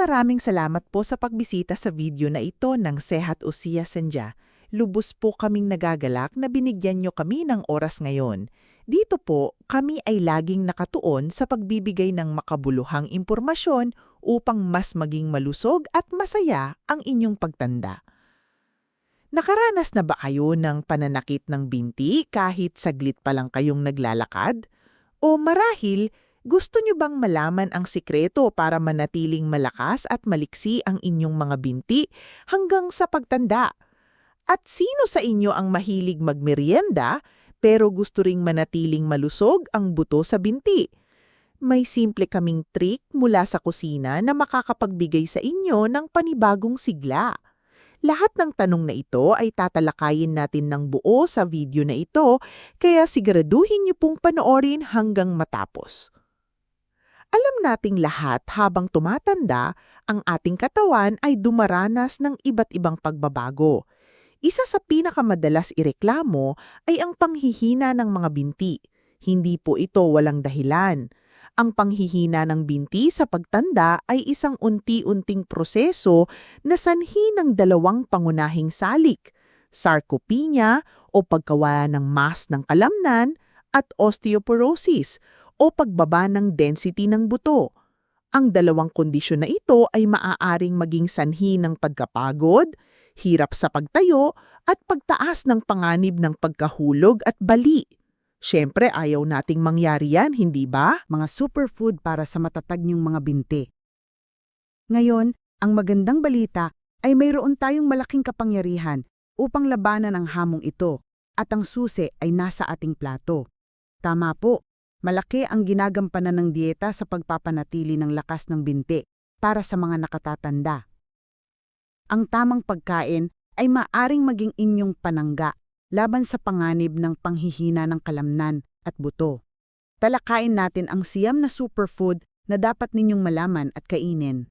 maraming salamat po sa pagbisita sa video na ito ng Sehat Usia Senja. Lubos po kaming nagagalak na binigyan nyo kami ng oras ngayon. Dito po, kami ay laging nakatuon sa pagbibigay ng makabuluhang impormasyon upang mas maging malusog at masaya ang inyong pagtanda. Nakaranas na ba kayo ng pananakit ng binti kahit saglit pa lang kayong naglalakad? O marahil, gusto nyo bang malaman ang sikreto para manatiling malakas at maliksi ang inyong mga binti hanggang sa pagtanda? At sino sa inyo ang mahilig magmerienda pero gusto ring manatiling malusog ang buto sa binti? May simple kaming trick mula sa kusina na makakapagbigay sa inyo ng panibagong sigla. Lahat ng tanong na ito ay tatalakayin natin ng buo sa video na ito, kaya siguraduhin niyo pong panoorin hanggang matapos. Alam nating lahat habang tumatanda, ang ating katawan ay dumaranas ng iba't ibang pagbabago. Isa sa pinakamadalas ireklamo ay ang panghihina ng mga binti. Hindi po ito walang dahilan. Ang panghihina ng binti sa pagtanda ay isang unti-unting proseso na sanhi ng dalawang pangunahing salik, sarcopenia o pagkawala ng mass ng kalamnan at osteoporosis o pagbaba ng density ng buto. Ang dalawang kondisyon na ito ay maaaring maging sanhi ng pagkapagod, hirap sa pagtayo at pagtaas ng panganib ng pagkahulog at bali. Siyempre, ayaw nating mangyari yan, hindi ba? mga superfood para sa matatag niyong mga binti. Ngayon, ang magandang balita ay mayroon tayong malaking kapangyarihan upang labanan ang hamong ito at ang susi ay nasa ating plato. Tama po, malaki ang ginagampanan ng dieta sa pagpapanatili ng lakas ng binti para sa mga nakatatanda. Ang tamang pagkain ay maaring maging inyong panangga laban sa panganib ng panghihina ng kalamnan at buto. Talakayin natin ang siyam na superfood na dapat ninyong malaman at kainin.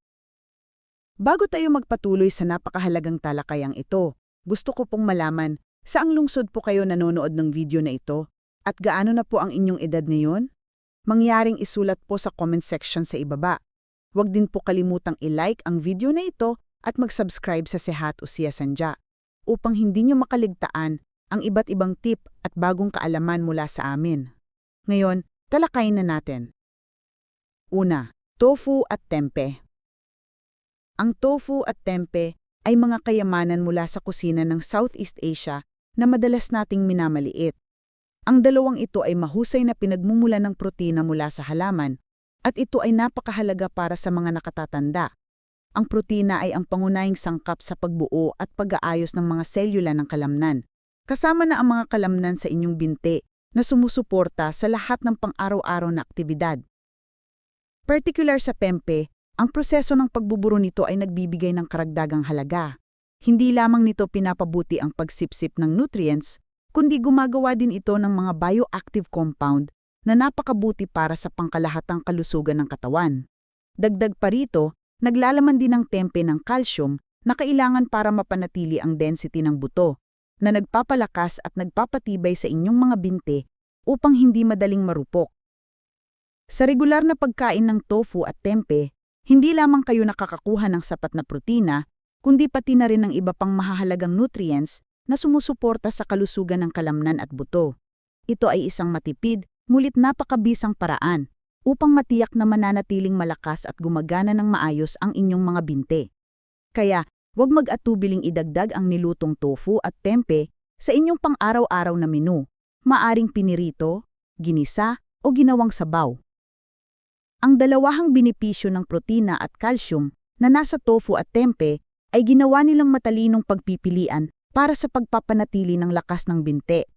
Bago tayo magpatuloy sa napakahalagang talakayang ito, gusto ko pong malaman saang lungsod po kayo nanonood ng video na ito at gaano na po ang inyong edad ngayon? Mangyaring isulat po sa comment section sa ibaba. Huwag din po kalimutang i-like ang video na ito at mag-subscribe sa Sehat o Siya Sanja upang hindi nyo makaligtaan ang iba't ibang tip at bagong kaalaman mula sa amin. Ngayon, talakayin na natin. Una, tofu at tempe. Ang tofu at tempe ay mga kayamanan mula sa kusina ng Southeast Asia na madalas nating minamaliit. Ang dalawang ito ay mahusay na pinagmumula ng protina mula sa halaman at ito ay napakahalaga para sa mga nakatatanda. Ang protina ay ang pangunahing sangkap sa pagbuo at pag-aayos ng mga selula ng kalamnan. Kasama na ang mga kalamnan sa inyong binti na sumusuporta sa lahat ng pang-araw-araw na aktibidad. Particular sa pempe, ang proseso ng pagbuburo nito ay nagbibigay ng karagdagang halaga. Hindi lamang nito pinapabuti ang pagsipsip ng nutrients, kundi gumagawa din ito ng mga bioactive compound na napakabuti para sa pangkalahatang kalusugan ng katawan. Dagdag pa rito, naglalaman din ng tempe ng calcium na kailangan para mapanatili ang density ng buto, na nagpapalakas at nagpapatibay sa inyong mga binte upang hindi madaling marupok. Sa regular na pagkain ng tofu at tempe, hindi lamang kayo nakakakuha ng sapat na protina, kundi pati na rin ng iba pang mahahalagang nutrients na sumusuporta sa kalusugan ng kalamnan at buto. Ito ay isang matipid, ngulit napakabisang paraan upang matiyak na mananatiling malakas at gumagana ng maayos ang inyong mga binte. Kaya, huwag mag-atubiling idagdag ang nilutong tofu at tempe sa inyong pang-araw-araw na menu, maaring pinirito, ginisa o ginawang sabaw. Ang dalawahang benepisyo ng protina at calcium na nasa tofu at tempe ay ginawa nilang matalinong pagpipilian para sa pagpapanatili ng lakas ng binte.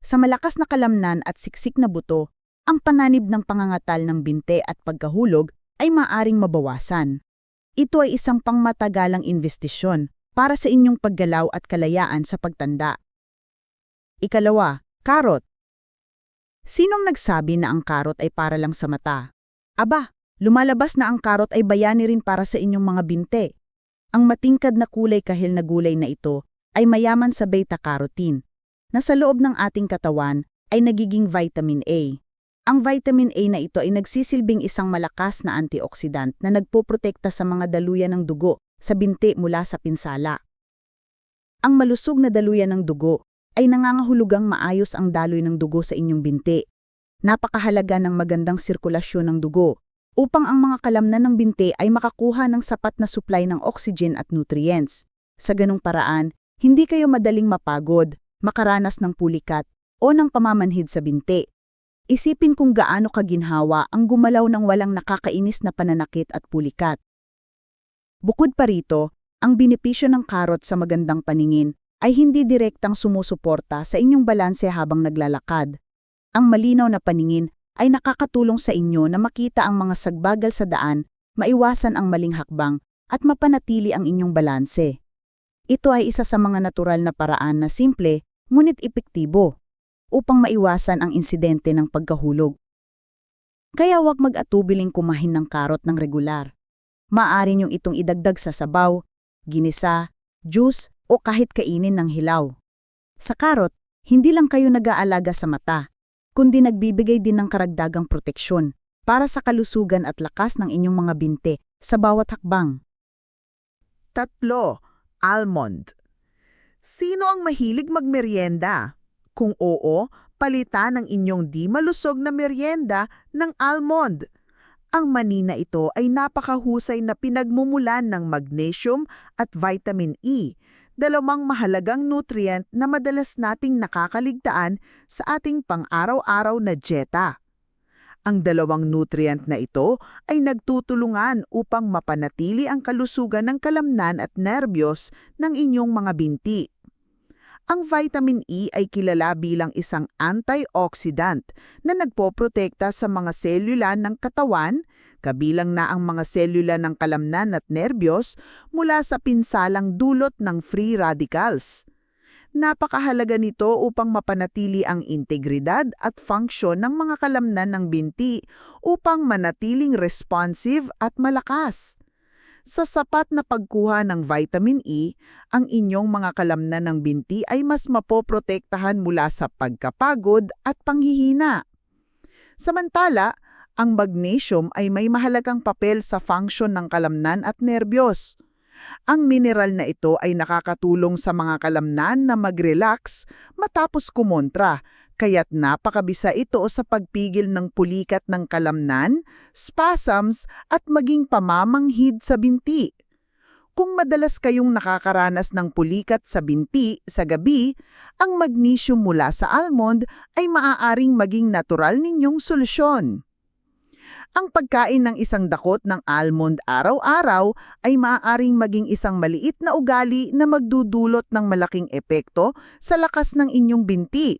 Sa malakas na kalamnan at siksik na buto, ang panganib ng pangangatal ng binte at pagkahulog ay maaring mabawasan. Ito ay isang pangmatagalang investisyon para sa inyong paggalaw at kalayaan sa pagtanda. Ikalawa, karot. Sinong nagsabi na ang karot ay para lang sa mata? Aba, lumalabas na ang karot ay bayani rin para sa inyong mga binte. Ang matingkad na kulay kahil na gulay na ito ay mayaman sa beta-carotene, na sa loob ng ating katawan ay nagiging vitamin A. Ang vitamin A na ito ay nagsisilbing isang malakas na antioxidant na nagpoprotekta sa mga daluyan ng dugo sa binti mula sa pinsala. Ang malusog na daluyan ng dugo ay nangangahulugang maayos ang daloy ng dugo sa inyong binti. Napakahalaga ng magandang sirkulasyon ng dugo upang ang mga kalamnan ng binti ay makakuha ng sapat na supply ng oxygen at nutrients. Sa ganong paraan, hindi kayo madaling mapagod, makaranas ng pulikat o ng pamamanhid sa binti. Isipin kung gaano kaginhawa ang gumalaw ng walang nakakainis na pananakit at pulikat. Bukod pa rito, ang benepisyo ng karot sa magandang paningin ay hindi direktang sumusuporta sa inyong balanse habang naglalakad. Ang malinaw na paningin ay nakakatulong sa inyo na makita ang mga sagbagal sa daan, maiwasan ang maling hakbang, at mapanatili ang inyong balanse. Ito ay isa sa mga natural na paraan na simple, ngunit epektibo, upang maiwasan ang insidente ng pagkahulog. Kaya huwag mag-atubiling kumain ng karot ng regular. Maaari niyong itong idagdag sa sabaw, ginisa, juice o kahit kainin ng hilaw. Sa karot, hindi lang kayo nag-aalaga sa mata, kundi nagbibigay din ng karagdagang proteksyon para sa kalusugan at lakas ng inyong mga binte sa bawat hakbang. Tatlo, almond. Sino ang mahilig magmeryenda? Kung oo, palitan ang inyong di malusog na meryenda ng almond. Ang manina ito ay napakahusay na pinagmumulan ng magnesium at vitamin E, dalawang mahalagang nutrient na madalas nating nakakaligtaan sa ating pang-araw-araw na dieta. Ang dalawang nutrient na ito ay nagtutulungan upang mapanatili ang kalusugan ng kalamnan at nerbiyos ng inyong mga binti. Ang vitamin E ay kilala bilang isang antioxidant na nagpoprotekta sa mga selula ng katawan, kabilang na ang mga selula ng kalamnan at nerbiyos mula sa pinsalang dulot ng free radicals. Napakahalaga nito upang mapanatili ang integridad at function ng mga kalamnan ng binti upang manatiling responsive at malakas. Sa sapat na pagkuha ng vitamin E, ang inyong mga kalamnan ng binti ay mas mapoprotektahan mula sa pagkapagod at panghihina. Samantala, ang magnesium ay may mahalagang papel sa function ng kalamnan at nerbiyos. Ang mineral na ito ay nakakatulong sa mga kalamnan na mag-relax matapos kumontra, kaya't napakabisa ito sa pagpigil ng pulikat ng kalamnan, spasms at maging pamamanghid sa binti. Kung madalas kayong nakakaranas ng pulikat sa binti sa gabi, ang magnesium mula sa almond ay maaaring maging natural ninyong solusyon. Ang pagkain ng isang dakot ng almond araw-araw ay maaaring maging isang maliit na ugali na magdudulot ng malaking epekto sa lakas ng inyong binti.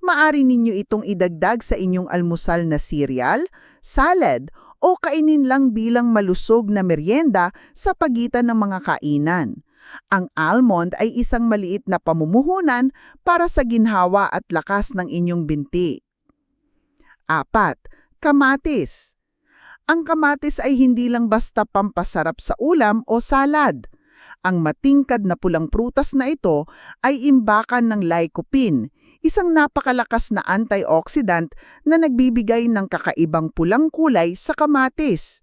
Maari ninyo itong idagdag sa inyong almusal na cereal, salad, o kainin lang bilang malusog na merienda sa pagitan ng mga kainan. Ang almond ay isang maliit na pamumuhunan para sa ginhawa at lakas ng inyong binti. Apat, kamatis. Ang kamatis ay hindi lang basta pampasarap sa ulam o salad. Ang matingkad na pulang prutas na ito ay imbakan ng lycopene, isang napakalakas na antioxidant na nagbibigay ng kakaibang pulang kulay sa kamatis.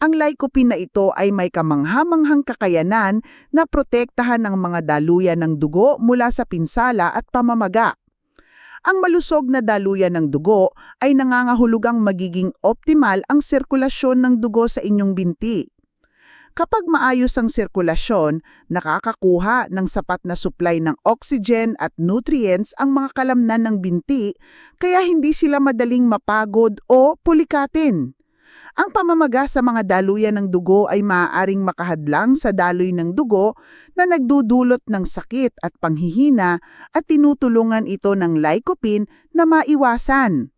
Ang lycopene na ito ay may kamanghamanghang kakayanan na protektahan ng mga daluyan ng dugo mula sa pinsala at pamamaga. Ang malusog na daluyan ng dugo ay nangangahulugang magiging optimal ang sirkulasyon ng dugo sa inyong binti. Kapag maayos ang sirkulasyon, nakakakuha ng sapat na supply ng oxygen at nutrients ang mga kalamnan ng binti kaya hindi sila madaling mapagod o pulikatin. Ang pamamaga sa mga daluyan ng dugo ay maaaring makahadlang sa daloy ng dugo na nagdudulot ng sakit at panghihina at tinutulungan ito ng lycopene na maiwasan.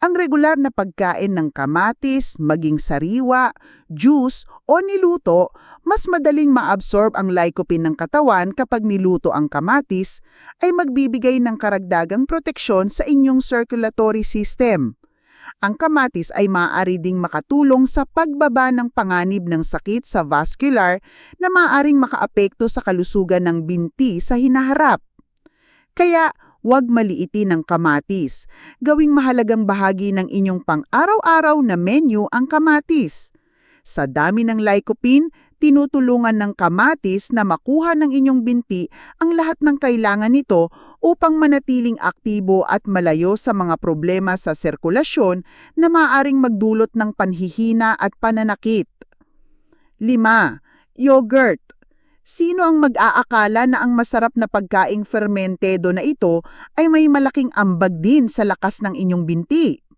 Ang regular na pagkain ng kamatis, maging sariwa, juice o niluto, mas madaling maabsorb ang lycopene ng katawan kapag niluto ang kamatis ay magbibigay ng karagdagang proteksyon sa inyong circulatory system. Ang kamatis ay maaari ding makatulong sa pagbaba ng panganib ng sakit sa vascular na maaaring makaapekto sa kalusugan ng binti sa hinaharap. Kaya huwag maliitin ng kamatis. Gawing mahalagang bahagi ng inyong pang-araw-araw na menu ang kamatis. Sa dami ng lycopene, tinutulungan ng kamatis na makuha ng inyong binti ang lahat ng kailangan nito upang manatiling aktibo at malayo sa mga problema sa sirkulasyon na maaaring magdulot ng panhihina at pananakit. 5. Yogurt. Sino ang mag-aakala na ang masarap na pagkaing fermentedo na ito ay may malaking ambag din sa lakas ng inyong binti?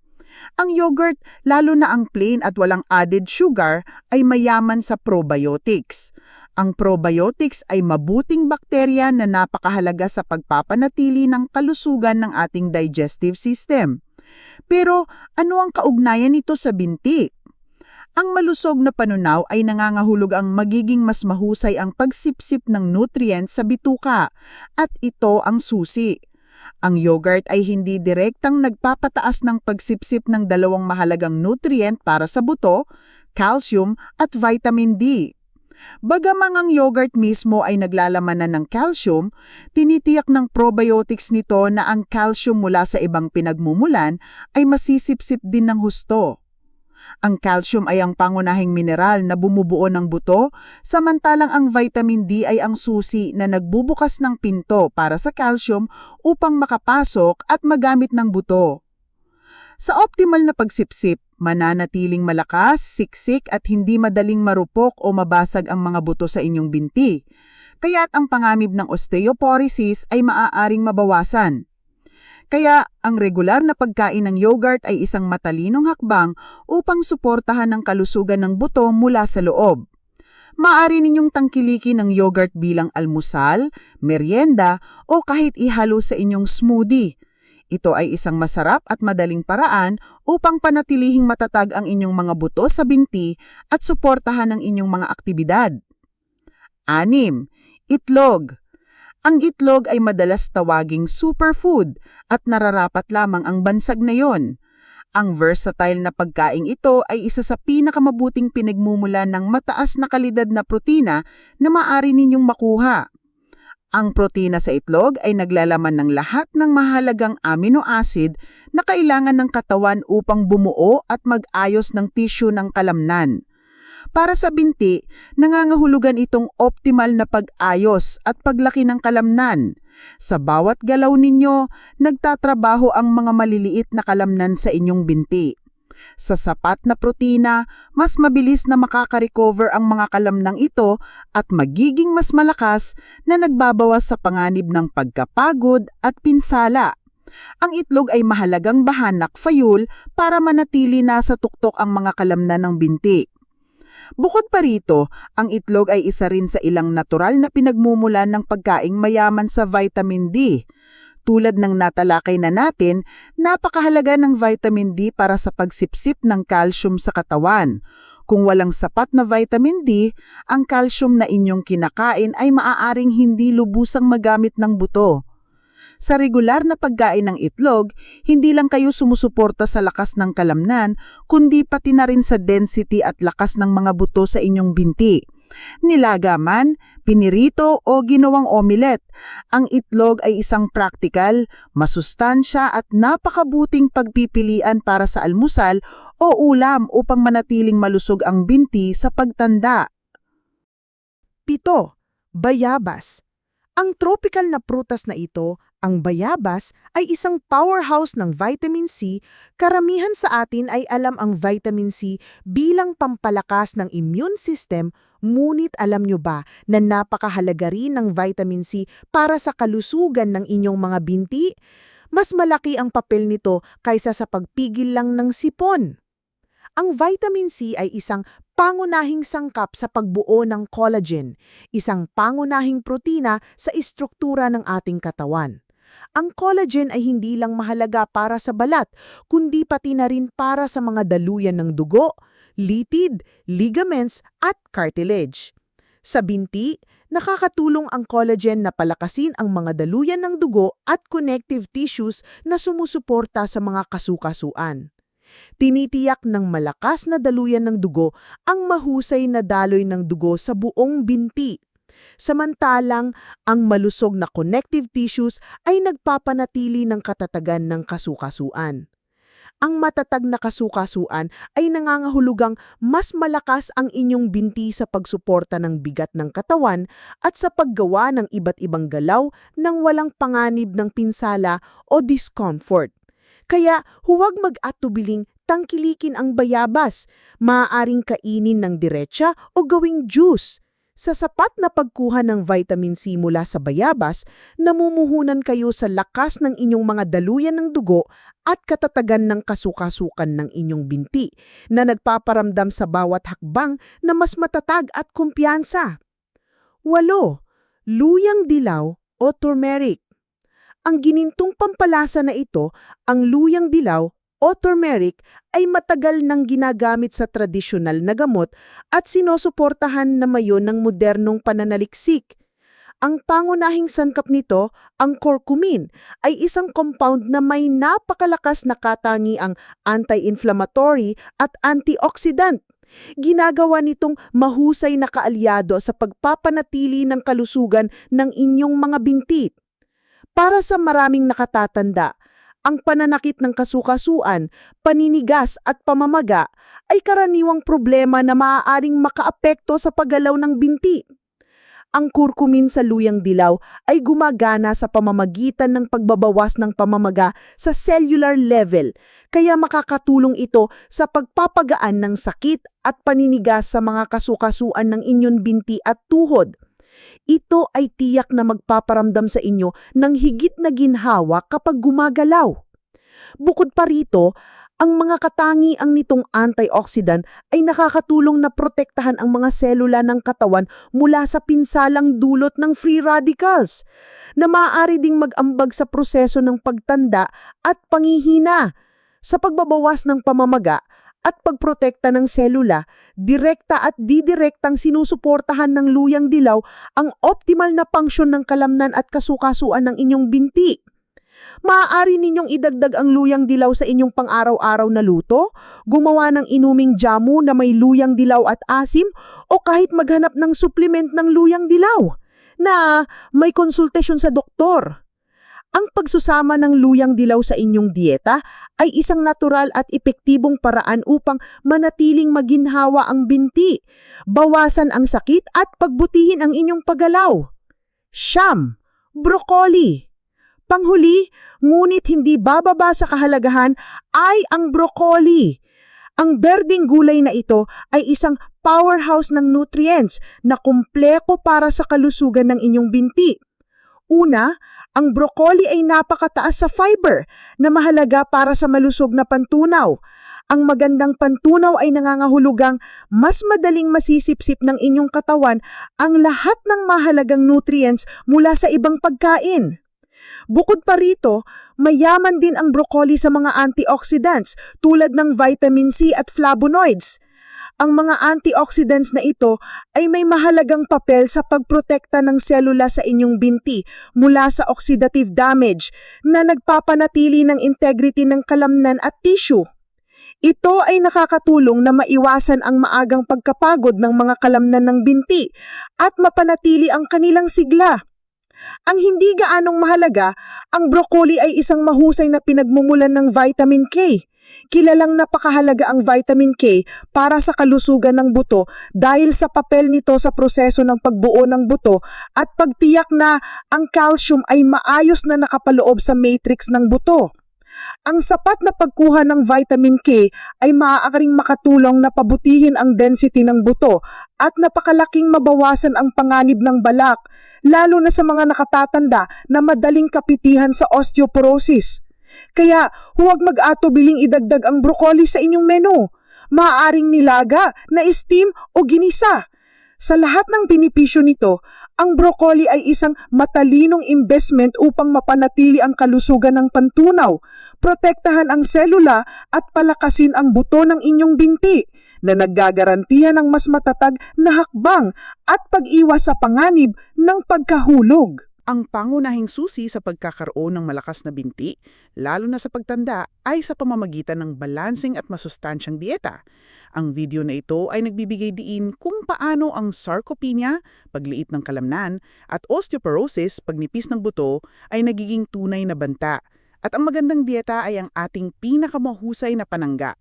Ang yogurt, lalo na ang plain at walang added sugar, ay mayaman sa probiotics. Ang probiotics ay mabuting bakterya na napakahalaga sa pagpapanatili ng kalusugan ng ating digestive system. Pero ano ang kaugnayan nito sa binti? Ang malusog na panunaw ay nangangahulog ang magiging mas mahusay ang pagsipsip ng nutrients sa bituka at ito ang susi. Ang yogurt ay hindi direktang nagpapataas ng pagsipsip ng dalawang mahalagang nutrient para sa buto, calcium at vitamin D. Bagamang ang yogurt mismo ay naglalaman na ng calcium, tinitiyak ng probiotics nito na ang calcium mula sa ibang pinagmumulan ay masisipsip din ng husto. Ang calcium ay ang pangunahing mineral na bumubuo ng buto, samantalang ang vitamin D ay ang susi na nagbubukas ng pinto para sa calcium upang makapasok at magamit ng buto. Sa optimal na pagsipsip, mananatiling malakas, siksik at hindi madaling marupok o mabasag ang mga buto sa inyong binti. Kaya't ang panganib ng osteoporosis ay maaaring mabawasan. Kaya ang regular na pagkain ng yogurt ay isang matalinong hakbang upang suportahan ang kalusugan ng buto mula sa loob. Maari ninyong tangkilikin ng yogurt bilang almusal, merienda o kahit ihalo sa inyong smoothie. Ito ay isang masarap at madaling paraan upang panatilihing matatag ang inyong mga buto sa binti at suportahan ang inyong mga aktibidad. 6. Itlog ang itlog ay madalas tawaging superfood at nararapat lamang ang bansag na yon. Ang versatile na pagkaing ito ay isa sa pinakamabuting pinagmumulan ng mataas na kalidad na protina na maaari ninyong makuha. Ang protina sa itlog ay naglalaman ng lahat ng mahalagang amino acid na kailangan ng katawan upang bumuo at mag-ayos ng tissue ng kalamnan. Para sa binti, nangangahulugan itong optimal na pag-ayos at paglaki ng kalamnan. Sa bawat galaw ninyo, nagtatrabaho ang mga maliliit na kalamnan sa inyong binti. Sa sapat na protina, mas mabilis na makaka-recover ang mga kalamnang ito at magiging mas malakas na nagbabawas sa panganib ng pagkapagod at pinsala. Ang itlog ay mahalagang bahanak fayul para manatili na sa tuktok ang mga kalamnan ng binti. Bukod pa rito, ang itlog ay isa rin sa ilang natural na pinagmumulan ng pagkaing mayaman sa vitamin D. Tulad ng natalakay na natin, napakahalaga ng vitamin D para sa pagsipsip ng calcium sa katawan. Kung walang sapat na vitamin D, ang calcium na inyong kinakain ay maaaring hindi lubusang magamit ng buto. Sa regular na pagkain ng itlog, hindi lang kayo sumusuporta sa lakas ng kalamnan, kundi pati na rin sa density at lakas ng mga buto sa inyong binti. Nilaga man, pinirito o ginawang omelette, ang itlog ay isang praktikal, masustansya at napakabuting pagpipilian para sa almusal o ulam upang manatiling malusog ang binti sa pagtanda. Pito, bayabas. Ang tropical na prutas na ito, ang bayabas, ay isang powerhouse ng vitamin C. Karamihan sa atin ay alam ang vitamin C bilang pampalakas ng immune system, ngunit alam nyo ba na napakahalaga rin ng vitamin C para sa kalusugan ng inyong mga binti? Mas malaki ang papel nito kaysa sa pagpigil lang ng sipon. Ang vitamin C ay isang pangunahing sangkap sa pagbuo ng collagen, isang pangunahing protina sa istruktura ng ating katawan. Ang collagen ay hindi lang mahalaga para sa balat, kundi pati na rin para sa mga daluyan ng dugo, litid, ligaments at cartilage. Sa binti, nakakatulong ang collagen na palakasin ang mga daluyan ng dugo at connective tissues na sumusuporta sa mga kasukasuan. Tinitiyak ng malakas na daluyan ng dugo ang mahusay na daloy ng dugo sa buong binti. Samantalang ang malusog na connective tissues ay nagpapanatili ng katatagan ng kasukasuan. Ang matatag na kasukasuan ay nangangahulugang mas malakas ang inyong binti sa pagsuporta ng bigat ng katawan at sa paggawa ng iba't ibang galaw nang walang panganib ng pinsala o discomfort. Kaya huwag mag-atubiling tangkilikin ang bayabas, maaaring kainin ng diretsa o gawing juice. Sa sapat na pagkuha ng vitamin C mula sa bayabas, namumuhunan kayo sa lakas ng inyong mga daluyan ng dugo at katatagan ng kasukasukan ng inyong binti na nagpaparamdam sa bawat hakbang na mas matatag at kumpiyansa. Walo, luyang dilaw o turmeric. Ang ginintong pampalasa na ito, ang luyang dilaw o turmeric ay matagal nang ginagamit sa tradisyonal na gamot at sinusuportahan na mayon ng modernong pananaliksik. Ang pangunahing sangkap nito, ang curcumin, ay isang compound na may napakalakas na katangiang anti-inflammatory at antioxidant. Ginagawa nitong mahusay na kaalyado sa pagpapanatili ng kalusugan ng inyong mga binti. Para sa maraming nakatatanda, ang pananakit ng kasukasuan, paninigas at pamamaga ay karaniwang problema na maaaring makaapekto sa paggalaw ng binti. Ang kurkumin sa luyang dilaw ay gumagana sa pamamagitan ng pagbabawas ng pamamaga sa cellular level, kaya makakatulong ito sa pagpapagaan ng sakit at paninigas sa mga kasukasuan ng inyong binti at tuhod. Ito ay tiyak na magpaparamdam sa inyo ng higit na ginhawa kapag gumagalaw. Bukod pa rito, ang mga katangiang nitong antioxidant ay nakakatulong na protektahan ang mga selula ng katawan mula sa pinsalang dulot ng free radicals, na maaari ding mag-ambag sa proseso ng pagtanda at pangihina. Sa pagbabawas ng pamamaga, at pagprotekta ng selula, direkta at didirektang sinusuportahan ng luyang dilaw ang optimal na pangsyon ng kalamnan at kasukasuan ng inyong binti. Maaari ninyong idagdag ang luyang dilaw sa inyong pang-araw-araw na luto, gumawa ng inuming jamu na may luyang dilaw at asim, o kahit maghanap ng supplement ng luyang dilaw na may konsultasyon sa doktor. Ang pagsusama ng luyang dilaw sa inyong dieta ay isang natural at epektibong paraan upang manatiling maginhawa ang binti, bawasan ang sakit at pagbutihin ang inyong paggalaw. Siyam, broccoli. Panghuli, ngunit hindi bababa sa kahalagahan ay ang broccoli. Ang berding gulay na ito ay isang powerhouse ng nutrients na kumpleto para sa kalusugan ng inyong binti. Una, ang broccoli ay napakataas sa fiber na mahalaga para sa malusog na pantunaw. Ang magandang pantunaw ay nangangahulugang mas madaling masisipsip ng inyong katawan ang lahat ng mahalagang nutrients mula sa ibang pagkain. Bukod pa rito, mayaman din ang broccoli sa mga antioxidants tulad ng vitamin C at flavonoids. Ang mga antioxidants na ito ay may mahalagang papel sa pagprotekta ng selula sa inyong binti mula sa oxidative damage na nagpapanatili ng integrity ng kalamnan at tissue. Ito ay nakakatulong na maiwasan ang maagang pagkapagod ng mga kalamnan ng binti at mapanatili ang kanilang sigla. Ang hindi gaanong mahalaga, ang broccoli ay isang mahusay na pinagmumulan ng vitamin K. Kilalang napakahalaga ang vitamin K para sa kalusugan ng buto dahil sa papel nito sa proseso ng pagbuo ng buto at pagtiyak na ang calcium ay maayos na nakapaloob sa matrix ng buto. Ang sapat na pagkuha ng vitamin K ay maaaring makatulong na pabutihin ang density ng buto at napakalaking mabawasan ang panganib ng balak, lalo na sa mga nakatatanda na madaling kapitihan sa osteoporosis. Kaya huwag mag-atubiling idagdag ang broccoli sa inyong menu. Maaaring nilaga, na steam o ginisa. Sa lahat ng benepisyo nito, ang broccoli ay isang matalinong investment upang mapanatili ang kalusugan ng pantunaw, protektahan ang selula at palakasin ang buto ng inyong binti na naggagarantiya ng mas matatag na hakbang at pag-iwas sa panganib ng pagkahulog. Ang pangunahing susi sa pagkakaroon ng malakas na binti, lalo na sa pagtanda, ay sa pamamagitan ng balancing at masustansyang dieta. Ang video na ito ay nagbibigay diin kung paano ang sarcopenia, pagliit ng kalamnan, at osteoporosis, pagnipis ng buto, ay nagiging tunay na banta. At ang magandang dieta ay ang ating pinakamahusay na panangga.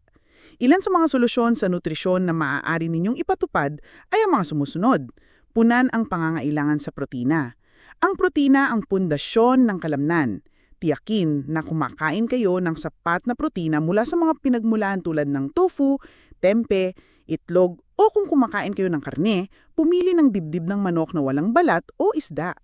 Ilan sa mga solusyon sa nutrisyon na maaari ninyong ipatupad ay ang mga sumusunod. Punan ang pangangailangan sa protina. Ang protina ang pundasyon ng kalamnan. Tiyakin na kumakain kayo ng sapat na protina mula sa mga pinagmulan tulad ng tofu, tempe, itlog o kung kumakain kayo ng karne, pumili ng dibdib ng manok na walang balat o isda.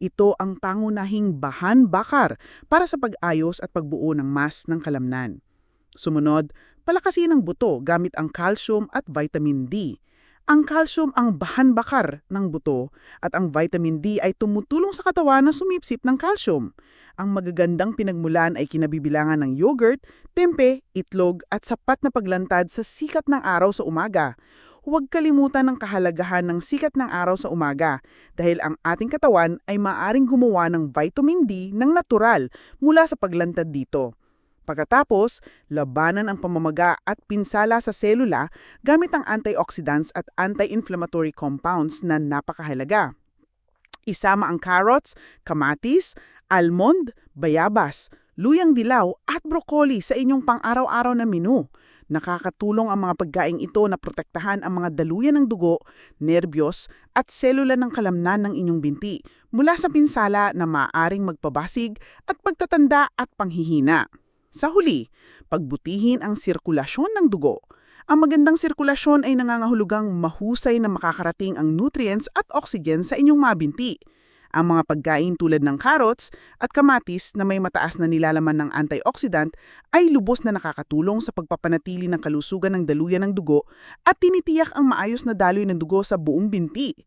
Ito ang pangunahing bahan bakar para sa pag-ayos at pagbuo ng mas ng kalamnan. Sumunod, palakasin ang buto gamit ang calcium at vitamin D. Ang calcium ang bahan bakar ng buto at ang vitamin D ay tumutulong sa katawan na sumipsip ng calcium. Ang magagandang pinagmulan ay kinabibilangan ng yogurt, tempe, itlog at sapat na paglantad sa sikat ng araw sa umaga. Huwag kalimutan ang kahalagahan ng sikat ng araw sa umaga dahil ang ating katawan ay maaring gumawa ng vitamin D ng natural mula sa paglantad dito. Pagkatapos, labanan ang pamamaga at pinsala sa selula gamit ang antioxidants at anti-inflammatory compounds na napakahalaga. Isama ang carrots, kamatis, almond, bayabas, luyang dilaw at broccoli sa inyong pang-araw-araw na menu. Nakakatulong ang mga pagkaing ito na protektahan ang mga daluyan ng dugo, nerbiyos at selula ng kalamnan ng inyong binti mula sa pinsala na maaring magpabasig at pagtatanda at panghihina. Sa huli, pagbutihin ang sirkulasyon ng dugo. Ang magandang sirkulasyon ay nangangahulugang mahusay na makakarating ang nutrients at oxygen sa inyong mga binti. Ang mga pagkain tulad ng carrots at kamatis na may mataas na nilalaman ng antioxidant ay lubos na nakakatulong sa pagpapanatili ng kalusugan ng daluyan ng dugo at tinitiyak ang maayos na daloy ng dugo sa buong binti.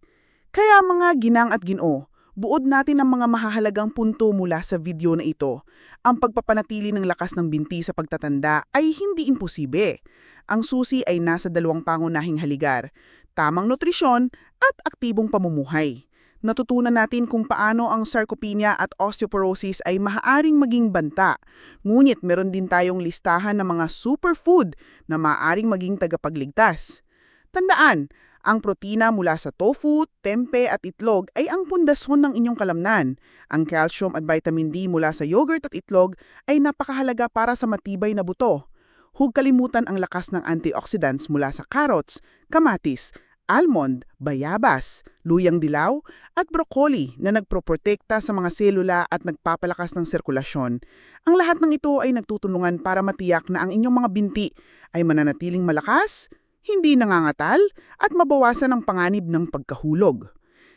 Kaya mga ginang at ginoo, buod natin ang mga mahahalagang punto mula sa video na ito. Ang pagpapanatili ng lakas ng binti sa pagtatanda ay hindi imposible. Ang susi ay nasa dalawang pangunahing haligar, tamang nutrisyon at aktibong pamumuhay. Natutunan natin kung paano ang sarcopenia at osteoporosis ay maaaring maging banta. Ngunit meron din tayong listahan ng mga superfood na maaaring maging tagapagligtas. Tandaan, ang protina mula sa tofu, tempe at itlog ay ang pundasyon ng inyong kalamnan. Ang calcium at vitamin D mula sa yogurt at itlog ay napakahalaga para sa matibay na buto. Huwag kalimutan ang lakas ng antioxidants mula sa carrots, kamatis, almond, bayabas, luyang dilaw at broccoli na nagproprotekta sa mga selula at nagpapalakas ng sirkulasyon. Ang lahat ng ito ay nagtutulungan para matiyak na ang inyong mga binti ay mananatiling malakas, hindi nangangatal at mabawasan ang panganib ng pagkahulog.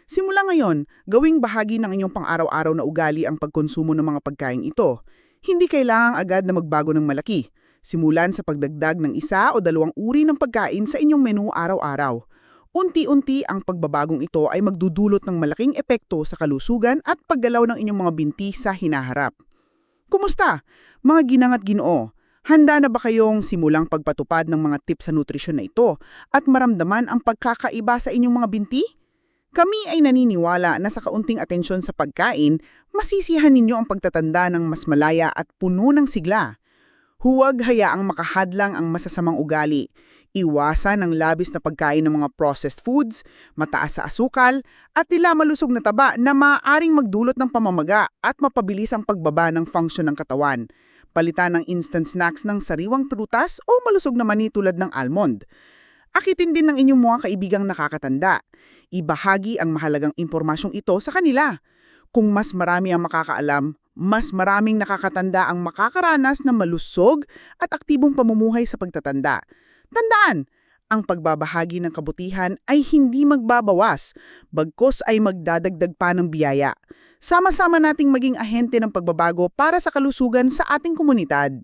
Simula ngayon, gawing bahagi ng inyong pang-araw-araw na ugali ang pagkonsumo ng mga pagkain ito. Hindi kailangang agad na magbago ng malaki. Simulan sa pagdagdag ng isa o dalawang uri ng pagkain sa inyong menu araw-araw. Unti-unti ang pagbabagong ito ay magdudulot ng malaking epekto sa kalusugan at paggalaw ng inyong mga binti sa hinaharap. Kumusta? Mga ginang at ginoo, handa na ba kayong simulang pagpatupad ng mga tips sa nutrisyon na ito at maramdaman ang pagkakaiba sa inyong mga binti? Kami ay naniniwala na sa kaunting atensyon sa pagkain, masisiyahan ninyo ang pagtatanda ng mas malaya at puno ng sigla. Huwag hayaang makahadlang ang masasamang ugali. Iwasan ang labis na pagkain ng mga processed foods, mataas sa asukal, at tila malusog na taba na maaaring magdulot ng pamamaga at mapabilis ang pagbaba ng function ng katawan. Palitan ng instant snacks ng sariwang trutas o malusog na mani tulad ng almond. Akitin din ng inyong mga kaibigang nakakatanda. Ibahagi ang mahalagang impormasyong ito sa kanila. Kung mas marami ang makakaalam, mas maraming nakakatanda ang makakaranas ng malusog at aktibong pamumuhay sa pagtatanda. Tandaan, ang pagbabahagi ng kabutihan ay hindi magbabawas, bagkos ay magdadagdag pa ng biyaya. Sama-sama nating maging ahente ng pagbabago para sa kalusugan sa ating komunidad.